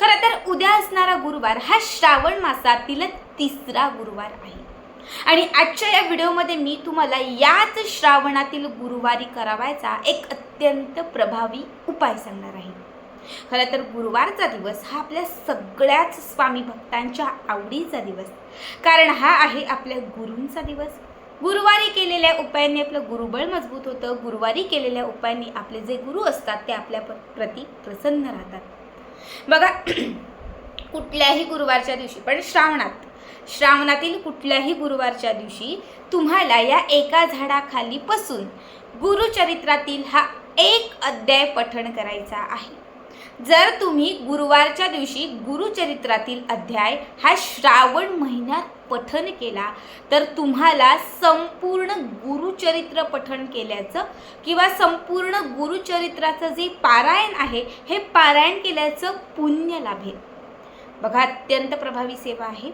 खरं तर उद्या असणारा गुरुवार हा श्रावण मासातील तिसरा गुरुवार आहे. आणि आजच्या या व्हिडिओमध्ये मी तुम्हाला याच श्रावणातील गुरुवारी करावायचा एक अत्यंत प्रभावी उपाय सांगणार आहे. खरं तर गुरुवारचा दिवस हा आपल्या सगळ्याच स्वामी भक्तांच्या आवडीचा दिवस. कारण हा आहे आपल्या गुरूंचा दिवस. गुरुवारी केलेल्या उपायांनी आपलं गुरुबळ मजबूत होतं. गुरुवारी केलेल्या उपायांनी आपले जे गुरु असतात ते आपल्या प- प्रती प्रसन्न राहतात. बघा कुठल्याही गुरुवारच्या दिवशी पण श्रावणात श्रावणातील कुठल्याही गुरुवारच्या दिवशी तुम्हाला या एका झाडाखाली बसून गुरुचरित्रातील हा एक अध्याय पठण करायचा आहे. जर तुम्ही गुरुवारच्या दिवशी गुरुचरित्रातील अध्याय हा श्रावण महिन्यात पठन केला तर तुम्हाला संपूर्ण गुरुचरित्र पठण केल्याचं किंवा संपूर्ण गुरुचरित्राचं जे पारायण आहे हे पारायण केल्याचं पुण्य लाभेल. बघा अत्यंत प्रभावी सेवा आहे.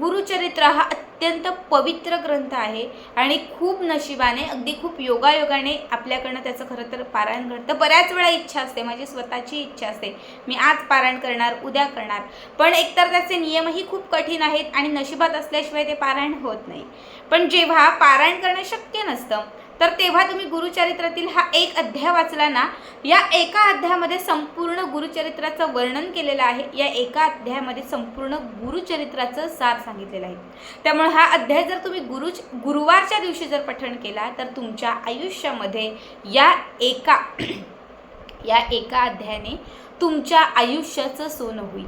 गुरुचरित्र हा अत्यंत पवित्र ग्रंथ आहे आणि खूप नशिबाने अगदी खूप योगायोगाने आपल्याकडनं त्याचं खरं तर पारायण घडतं. बऱ्याच वेळा इच्छा असते माझी स्वतःची इच्छा असते. मी आज पारायण करणार उद्या करणार. पण एकतर त्याचे नियमही खूप कठीण आहेत आणि नशिबात असल्याशिवाय ते पारायण होत नाही. पण जेव्हा पारायण करणं शक्य नसतं तर तेव्हा तुम्ही गुरुचरित्रातील हा एक अध्याय वाचला ना या एका अध्यायामध्ये संपूर्ण गुरुचरित्राचं वर्णन केलेलं आहे. या एका अध्यायामध्ये संपूर्ण गुरुचरित्राचं सार सांगितलेलं आहे. त्यामुळे हा अध्याय जर तुम्ही गुरु गुरुवारच्या दिवशी जर पठण केला तर तुमच्या आयुष्यामध्ये या एका या एका अध्यायाने तुमच्या आयुष्याचं सोनं होईल.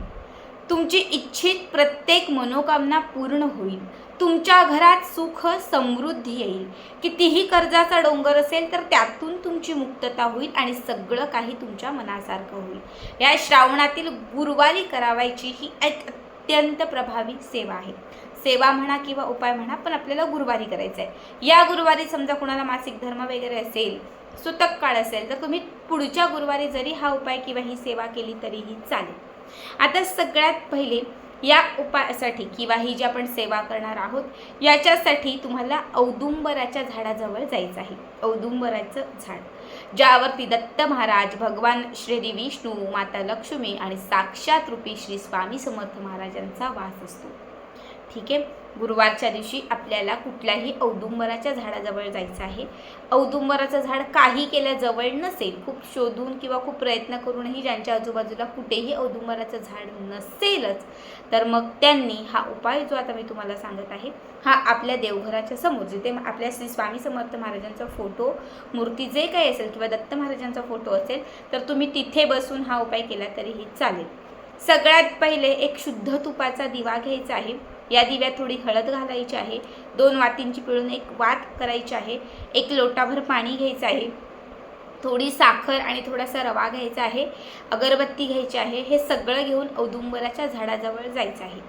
तुमची इच्छित प्रत्येक मनोकामना पूर्ण होईल. तुमच्या घरात सुख समृद्धी येईल. कितीही कर्जाचा डोंगर असेल तर त्यातून तुमची मुक्तता होईल आणि सगळं काही तुमच्या मनासारखं होईल. या श्रावणातील गुरुवारी करावायची ही एक अत्यंत प्रभावी सेवा आहे. सेवा म्हणा किंवा उपाय म्हणा पण आपल्याला गुरुवारी करायचं आहे या गुरुवारी समजा कुणाला मासिक धर्म वगैरे असेल सुतक काळ असेल तर तुम्ही पुढच्या गुरुवारी जरी हा उपाय किंवा ही सेवा केली तरीही चालेल. आता सगळ्यात पहिले या उपायासाठी किंवा ही जी आपण सेवा करणार आहोत याच्यासाठी तुम्हाला औदुंबराच्या झाडाजवळ जायचं आहे. औदुंबराचं झाड ज्यावरती दत्त महाराज भगवान श्रीदेवी विष्णू माता लक्ष्मी आणि साक्षात रूपी श्री स्वामी समर्थ महाराजांचा वास असतो. ठीक आहे? गुरुवारच्या दिवशी आपल्याला कुठल्याही औदुंबराच्या झाडाजवळ जायचं आहे. औदुंबराचं झाड काही केल्याजवळ नसेल खूप शोधून किंवा खूप प्रयत्न करूनही ज्यांच्या आजूबाजूला कुठेही औदुंबराचं झाड नसेलच तर मग त्यांनी हा उपाय जो आता मी तुम्हाला सांगत आहे हा आपल्या देवघराच्या समोर जिथे आपल्या श्री स्वामी समर्थ महाराजांचा फोटो मूर्ती जे काही असेल किंवा दत्त महाराजांचा फोटो असेल तर तुम्ही तिथे बसून हा उपाय केला तरीही चालेल. सगळ्यात पहिले एक शुद्ध तुपाचा दिवा घ्यायचा आहे. या दिव्यात थोडी हळद घालायची आहे. दोन वातींची पिळून एक वात करायची आहे. एक लोटाभर पाणी घ्यायचं आहे. थोडी साखर आणि थोडासा रवा घ्यायचा आहे. अगरबत्ती घ्यायची आहे. हे सगळं घेऊन औदुंबराच्या झाडाजवळ जायचं आहे.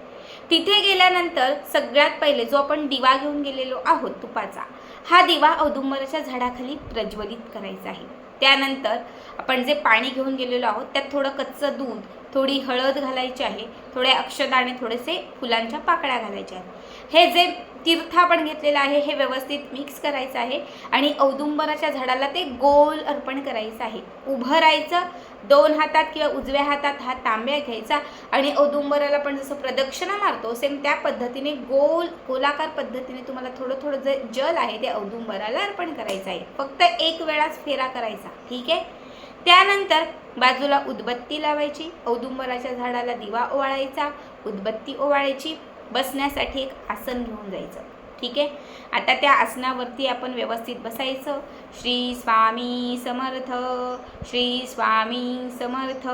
तिथे गेल्यानंतर सगळ्यात पहिले जो आपण दिवा घेऊन गेलेलो आहोत तुपाचा हा दिवा औदुंबराच्या झाडाखाली प्रज्वलित करायचा आहे. त्यानंतर आपण जे पाणी घेऊन गेलेलो आहोत त्यात थोडं कच्चं दूध थोडी हळद घालायची आहे थोडे अक्षदाणे थोडेसे फुलांच्या पाकळ्या घालायच्या आहेत. हे जे तीर्थ आपण घेतलेलं आहे हे व्यवस्थित मिक्स करायचं आहे आणि औदुंबराच्या झाडाला ते गोल अर्पण करायचं आहे. उभं राहायचं दोन हातात किंवा उजव्या हातात हा तांब्या घ्यायचा आणि औदुंबराला आपण जसं प्रदक्षिणा मारतो सेम त्या पद्धतीने गोल गोलाकार पद्धतीने तुम्हाला थोडं थोडं जे जल आहे ते औदुंबराला अर्पण करायचं आहे. फक्त एक वेळाच फेरा करायचा ठीक आहे? त्यानंतर बाजूला उदबत्ती लावायची औदुंबराच्या झाडाला दिवा ओवाळायचा उदबत्ती ओवाळायची बसण्यासाठी एक आसन घेऊन जायचं. ठीक आहे? आता त्या आसनावरती आपण व्यवस्थित बसायचं. श्री स्वामी समर्थ श्री स्वामी समर्थ.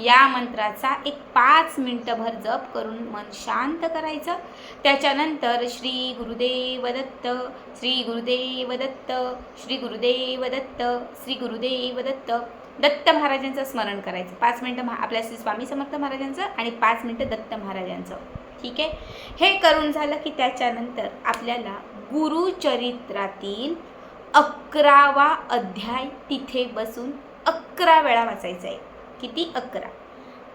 या मंत्राचा एक पाच मिनटंभर जप करून मन शांत करायचं. त्याच्यानंतर श्री गुरुदेव दत्त श्री गुरुदेव दत्त श्री गुरुदेव दत्त श्री गुरुदेव दत्त दत्त महाराजांचं स्मरण करायचं. पाच मिनटं महा आपल्या श्री स्वामी समर्थ महाराजांचं आणि पाच मिनटं दत्त महाराजांचं. ठीक आहे? हे करून झालं की त्याच्यानंतर आपल्याला गुरुचरित्रातील अकरावा अध्याय तिथे बसून अकरा वेळा वाचायचा आहे. किती? अकरा.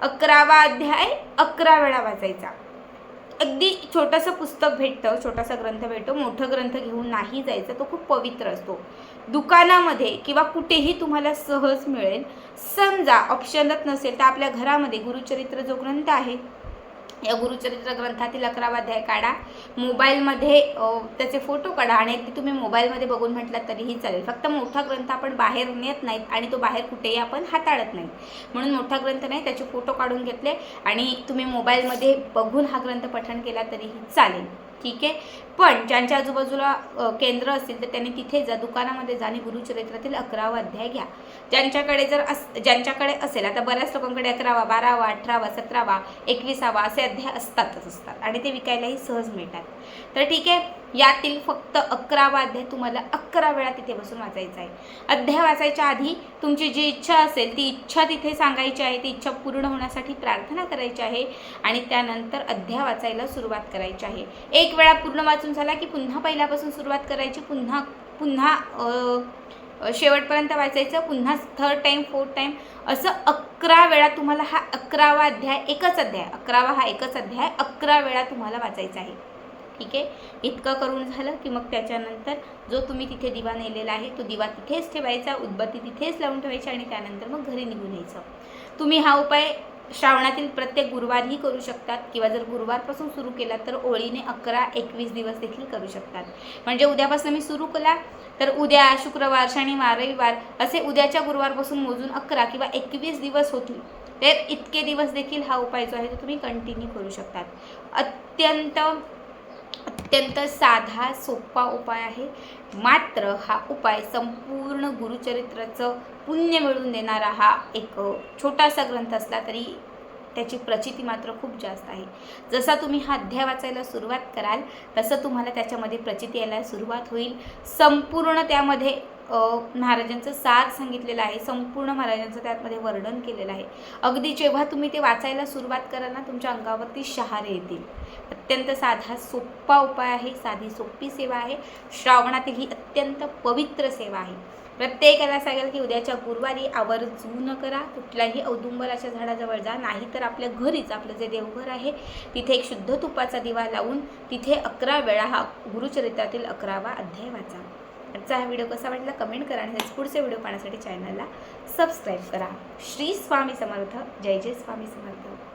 अकरावा अध्याय अकरा वेळा वाचायचा. अगदी छोटंसं पुस्तक भेटतं छोटासा ग्रंथ भेटतो मोठं ग्रंथ घेऊन नाही जायचं तो खूप पवित्र असतो. दुकानामध्ये किंवा कुठेही तुम्हाला सहज मिळेल. समजा ऑप्शनच नसेल तर आपल्या घरामध्ये गुरुचरित्र जो ग्रंथ आहे या गुरुचरित्र ग्रंथातील अकरावा अध्याय काढा. मोबाईलमध्ये त्याचे फोटो काढा आणि ते तुम्ही मोबाईलमध्ये बघून म्हटलात तरीही चालेल. फक्त मोठा ग्रंथ आपण बाहेर नेत नाहीत आणि तो बाहेर कुठेही आपण हाताळत नाही. म्हणून मोठा ग्रंथ नाही त्याचे फोटो काढून घेतले आणि तुम्ही मोबाईलमध्ये बघून हा ग्रंथ पठण केला तरीही चालेल. ठीक आहे. पण ज्यांच्या आजूबाजूला केंद्र असतील तर त्यांनी तिथे जा दुकानामध्ये जा आणि गुरुचरित्रातील अकरावा अध्याय घ्या. ज्यांच्याकडे जर अस ज्यांच्याकडे असेल आता बऱ्याच लोकांकडे अकरावा बारावा अठरावा सतरावा एकविसावा असे अध्याय असतातच असतात. आणि ते विकायलाही सहज मिळतात. तर ठीक आहे यातील फक्त अकरावा अध्याय तुम्हाला अकरा वेळा तिथे बसून वाचायचा आहे. अध्याय वाचायच्या आधी तुमची जी इच्छा असेल ती इच्छा तिथे सांगायची आहे. ती इच्छा पूर्ण होण्यासाठी प्रार्थना करायची आहे. आणि त्यानंतर अध्याय वाचायला सुरुवात करायची आहे. एक वेळा पूर्ण वाचून झाला की पुन्हा पहिल्यापासून सुरुवात करायची पुन्हा पुन्हा शेवटपर्यंत वाचायचं पुन्हा थर्ड टाईम फोर्थ टाईम असं अकरा वेळा तुम्हाला हा अकरावा अध्याय एकच अध्याय अकरावा हा एकच अध्याय अकरा वेळा तुम्हाला वाचायचा आहे. ठीक आहे? इतकं करून झालं की मग त्याच्यानंतर जो तुम्ही तिथे दिवा नेलेला आहे तो दिवा तिथेच ठेवायचा उदबत्ती तिथेच लावून ठेवायची आणि त्यानंतर मग घरी निघून यायचं. तुम्ही हा उपाय श्रावणातील प्रत्येक गुरुवारही करू शकतात किंवा जर गुरुवारपासून सुरू केला तर ओळीने अकरा एकवीस दिवस देखील करू शकतात. म्हणजे उद्यापासून मी सुरू केला तर उद्या शुक्रवार शनिवार रविवार असे उद्याच्या गुरुवारपासून मोजून अकरा किंवा एकवीस दिवस होतील. तर इतके दिवस देखील हा उपाय जो आहे तो तुम्ही कंटिन्यू करू शकतात. अत्यंत अत्यंत साधा सोपा उपाय आहे. मात्र हा उपाय संपूर्ण गुरुचरित्राचं पुण्य मिळवून देणारा हा एक छोटासा ग्रंथ असला तरी त्याची प्रचिती मात्र खूप जास्त आहे. जसा तुम्ही हा अध्याय वाचायला सुरुवात कराल तसं तुम्हाला त्याच्यामध्ये प्रचिती यायला सुरुवात होईल. संपूर्ण त्यामध्ये महाराजांचं सार सांगितलेलं आहे संपूर्ण महाराजांचं त्यामध्ये वर्णन केलेलं आहे. अगदी जेव्हा तुम्ही ते वाचायला सुरुवात कराल ना तुमच्या अंगावरती शहारे येतील. अत्यंत साधा सोपा उपाय आहे साधी सोपी सेवा आहे. श्रावणातील ही अत्यंत पवित्र सेवा आहे. प्रत्येकाला सांगेल की उद्याच्या गुरुवारी आवर्जून करा. कुठल्याही औदुंबराच्या झाडाजवळ जा. नाही तर आपल्या घरीच आपलं जे देवघर आहे तिथे एक शुद्ध तुपाचा दिवा लावून तिथे अकरा वेळा हा गुरुचरित्रातील अकरावा अध्याय वाचा. आजचा हा व्हिडिओ कसा वाटला कमेंट करा आणि पुढचे व्हिडिओ पाहण्यासाठी चॅनलला सबस्क्राईब करा. श्री स्वामी समर्थ. जय जय स्वामी समर्थ.